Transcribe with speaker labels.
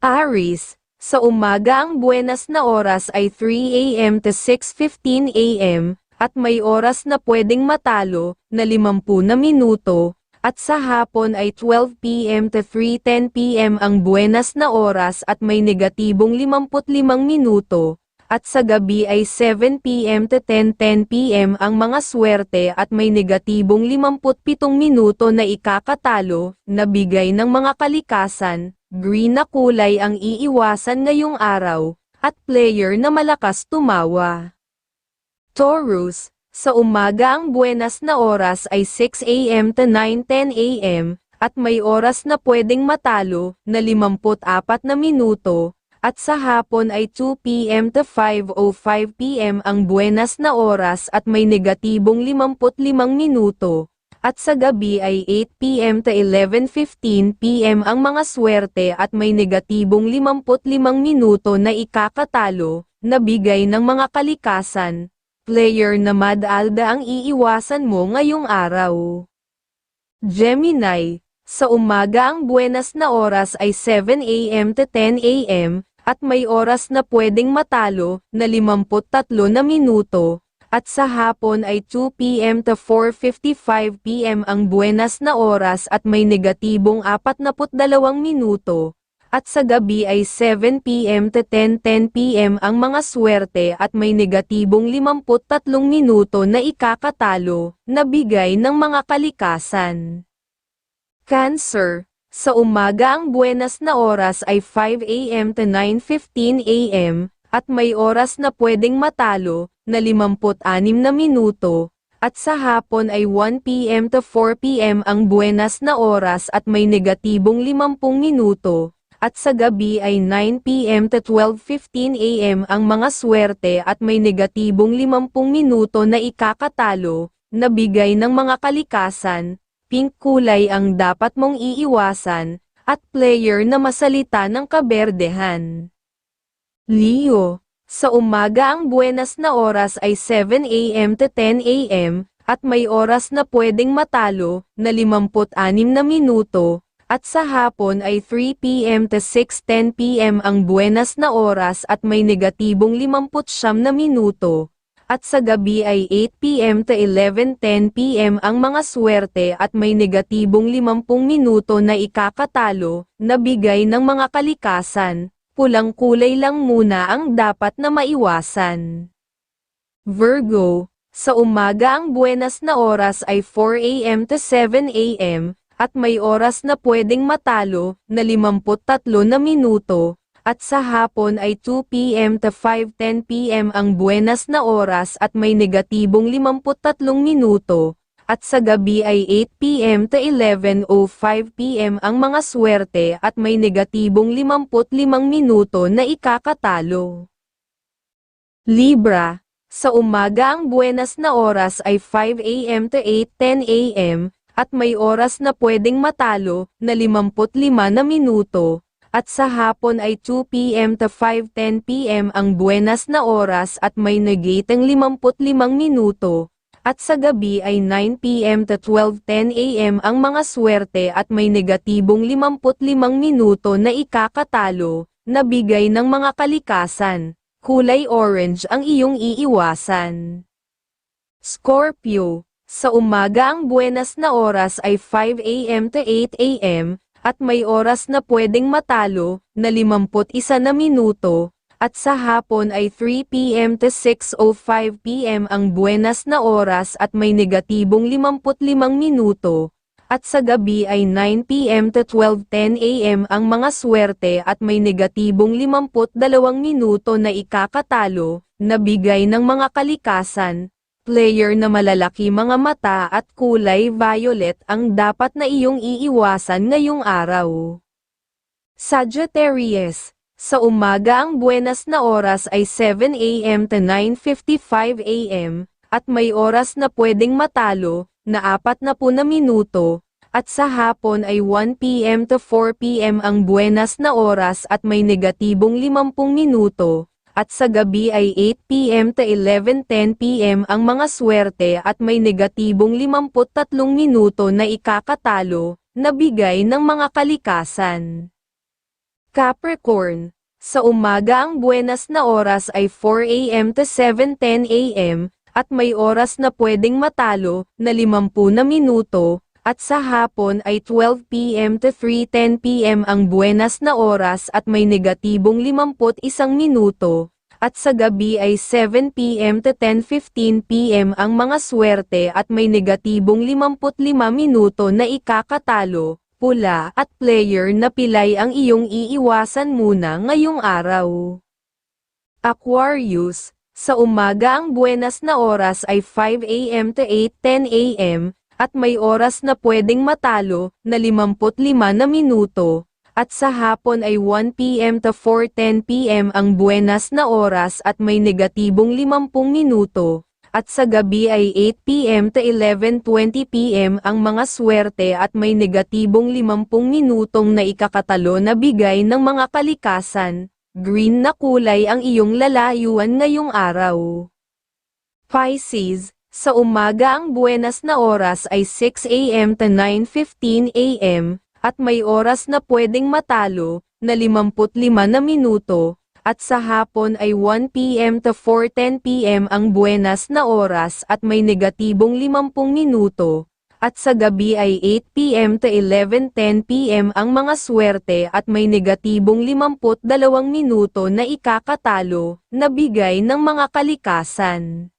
Speaker 1: Aris, sa umaga ang buenas na oras ay 3 a.m. to 6.15 a.m., at may oras na pwedeng matalo, na 50 na minuto, at sa hapon ay 12 p.m. to 3.10 p.m. ang buenas na oras at may negatibong 55 minuto, at sa gabi ay 7 p.m. to 10.10 p.m. ang mga swerte at may negatibong 57 minuto na ikakatalo, na bigay ng mga kalikasan, green na kulay ang iiwasan ngayong araw, at player na malakas tumawa. Taurus, sa umaga ang buenas na oras ay 6 a.m. to 9.10 a.m., at may oras na pwedeng matalo, na 54 na minuto, at sa hapon ay 2 p.m. to 5.05 p.m. ang buenas na oras at may negatibong 55 minuto, at sa gabi ay 8 p.m. to 11.15 p.m. ang mga swerte at may negatibong 55 minuto na ikakatalo, na bigay ng mga kalikasan, player na madalda ang iiwasan mo ngayong araw. Gemini, sa umaga ang buenas na oras ay 7 a.m. to 10 a.m., at may oras na pwedeng matalo, na 53 na minuto, at sa hapon ay 2 p.m. to 4.55 p.m. ang buenas na oras at may negatibong 42 minuto, at sa gabi ay 7 p.m. to 10.10 p.m. ang mga swerte at may negatibong 53 minuto na ikakatalo, na bigay ng mga kalikasan. Cancer, sa umaga ang buenas na oras ay 5 a.m. to 9.15 a.m., at may oras na pwedeng matalo, na 56 na minuto, at sa hapon ay 1 p.m. to 4 p.m. ang buenas na oras at may negatibong 50 minuto, at sa gabi ay 9 p.m. to 12.15 a.m. ang mga swerte at may negatibong 50 minuto na ikakatalo, na bigay ng mga kalikasan, pink kulay ang dapat mong iiwasan, at player na masalita ng kaberdehan. Leo, sa umaga ang buenas na oras ay 7 a.m. to 10 a.m., at may oras na pwedeng matalo, na 56 na minuto, at sa hapon ay 3 p.m. to 6.10 p.m. ang buenas na oras at may negatibong 59 na minuto, at sa gabi ay 8 p.m. to 11.10 p.m. ang mga swerte at may negatibong 50 minuto na ikakatalo, na bigay ng mga kalikasan, pulang kulay lang muna ang dapat na maiwasan. Virgo, sa umaga ang buenas na oras ay 4 a.m. to 7 a.m., at may oras na pwedeng matalo, na 53 na minuto, at sa hapon ay 2 p.m. to 5.10 p.m. ang buenas na oras at may negatibong 53 minuto, at sa gabi ay 8 p.m. to 11.05 p.m. ang mga swerte at may negatibong 55 minuto na ikakatalo. Libra, sa umaga ang buenas na oras ay 5 a.m. to 8.10 a.m., at may oras na pwedeng matalo, na 55 na minuto, at sa hapon ay 2 p.m. to 5.10 p.m. ang buenas na oras at may negatang 55 minuto, at sa gabi ay 9 p.m. to 12.10 a.m. ang mga swerte at may negatibong 55 minuto na ikakatalo, na bigay ng mga kalikasan, kulay orange ang iyong iiwasan. Scorpio, sa umaga ang buenas na oras ay 5 a.m. to 8 a.m., at may oras na pwedeng matalo, na 51 na minuto, at sa hapon ay 3 p.m. to 6.05 p.m. ang buenas na oras at may negatibong 55 minuto, at sa gabi ay 9 p.m. to 12.10 a.m. ang mga swerte at may negatibong 52 minuto na ikakatalo, na bigay ng mga kalikasan, player na malalaki mga mata at kulay violet ang dapat na iyong iiwasan ngayong araw. Sagittarius, sa umaga ang buenas na oras ay 7 a.m. to 9.55 a.m., at may oras na pwedeng matalo, na 4 na po na minuto, at sa hapon ay 1 p.m. to 4 p.m. ang buenas na oras at may negatibong 50 minuto, at sa gabi ay 8 p.m. to 11.10 p.m. ang mga swerte at may negatibong 53 minuto na ikakatalo, na bigay ng mga kalikasan. Capricorn, sa umaga ang buenas na oras ay 4 a.m. to 7.10 a.m., at may oras na pwedeng matalo, na 50 na minuto, at sa hapon ay 12 p.m. to 3.10 p.m. ang buenas na oras at may negatibong 51 minuto, at sa gabi ay 7 p.m. to 10.15 p.m. ang mga swerte at may negatibong 55 minuto na ikakatalo, pula at player na pilay ang iyong iiwasan muna ngayong araw. Aquarius, sa umaga ang buenas na oras ay 5 a.m. to 8.10 a.m., at may oras na pwedeng matalo, na 55 na minuto, at sa hapon ay 1 p.m. to 4.10 p.m. ang buenas na oras at may negatibong 50 minuto, at sa gabi ay 8 p.m. to 11.20 p.m. ang mga swerte at may negatibong 50 minutong na ikakatalo na bigay ng mga kalikasan. Green na kulay ang iyong lalayuan ngayong araw. Pisces, sa umaga ang buenas na oras ay 6 a.m. to 9.15 a.m., at may oras na pwedeng matalo, na 55 na minuto, at sa hapon ay 1 p.m. to 4.10 p.m. ang buenas na oras at may negatibong 50 minuto, at sa gabi ay 8 p.m. to 11.10 p.m. ang mga swerte at may negatibong 52 minuto na ikakatalo, na bigay ng mga kalikasan.